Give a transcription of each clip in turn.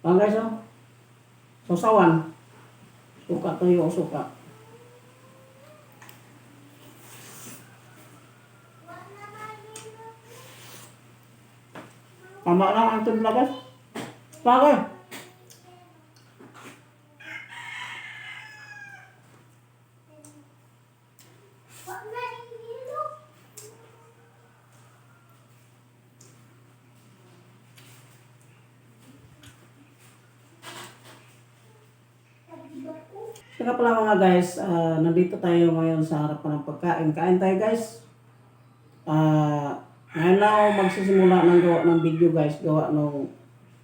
Ah guys, oh. Sausawan. Suka tuyo o suka. Tama lang ang timpla guys. Bagay. Saka pala mga guys, ah, nandito tayo ngayon sa harapan ng pagkain. Kain tayo guys. Ah, ngayon na magsisimula ng gawa ng video guys. Gawa nung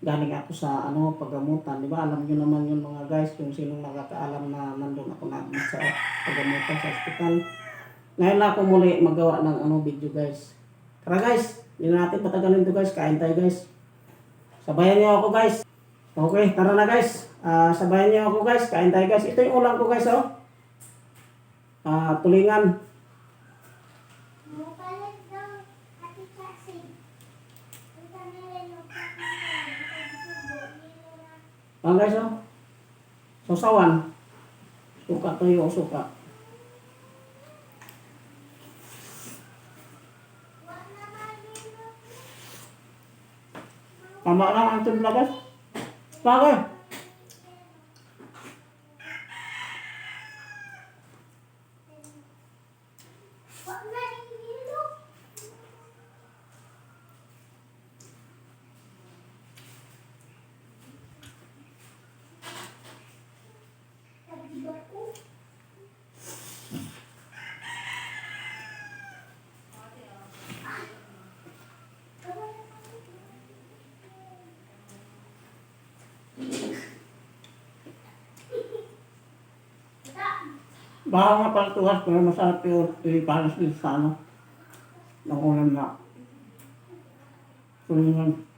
galing ako sa ano paggamutan. Di ba? Alam nyo naman yun mga guys kung sinong nakakaalam na nandun ako na sa paggamutan sa hospital. Ngayon na ako muli magawa ng ano video guys. Tara guys, hindi na natin patagalin to guys. Kain tayo guys. Sabayan niyo ako guys. Okay, tara na guys. Ah, sabayan niyo ako guys. Kain tayo guys. Ito yung ulam ko guys oh. Ah, tulingan. Ah guys oh. Sausawan. Suka tuyo o suka. Tama lang ang timpla guys. 八个 Baka nga pala tuwas pero masarap yung ilipanas dito sa ano. Ng na. Tulingan. Mangga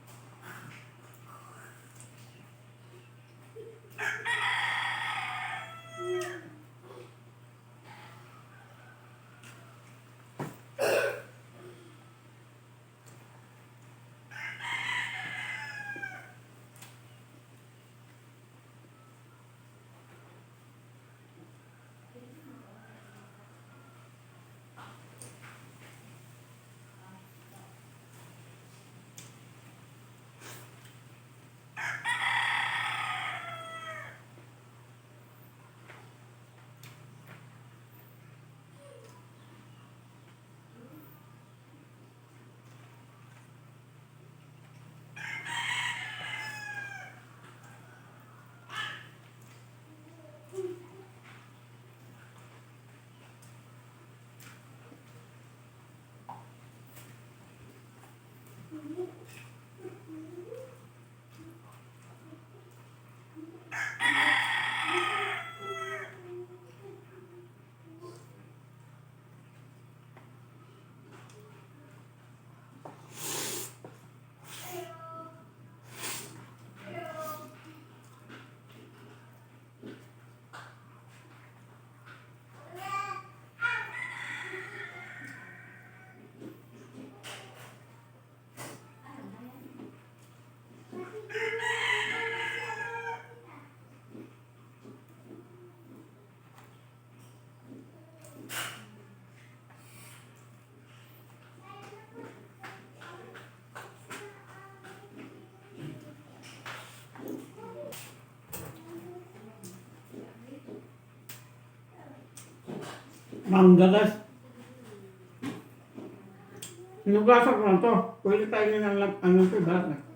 Mm-hmm. Sinugasan ko na to. Pwede tayo ng lang ano ito, balat na.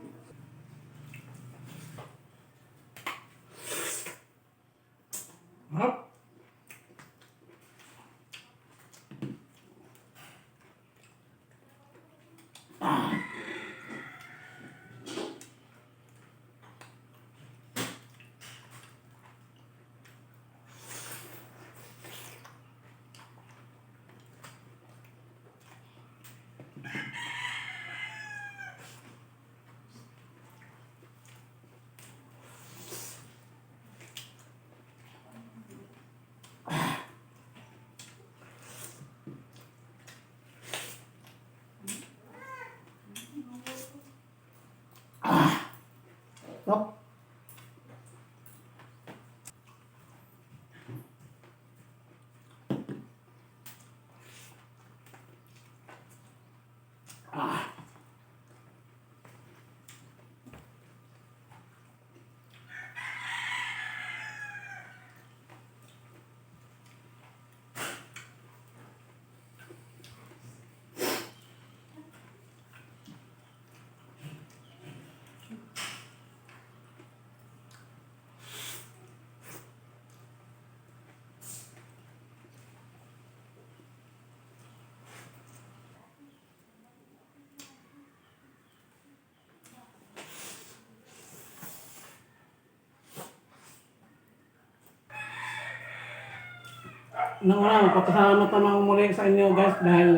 Nang una, magpapasalamat naman muli sa inyo guys dahil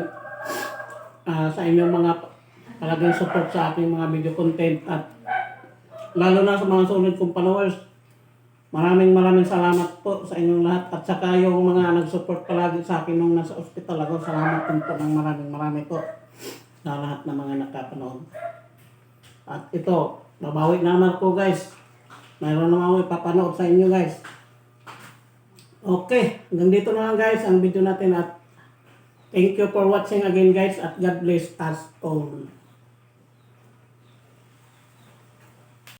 ah, sa inyong mga talagang support sa aking mga video content at lalo na sa mga sunod kong followers. Maraming maraming salamat po sa inyong lahat at saka yung mga nag-support palagi sa akin nung nasa ospital ako. Salamat din po ng maraming marami po sa lahat ng mga nakapanood. At ito, babawi naman po guys. Mayroon naman ako ipapanood sa inyo guys. Okay, hanggang dito na lang guys ang video natin at thank you for watching again guys at God bless us all.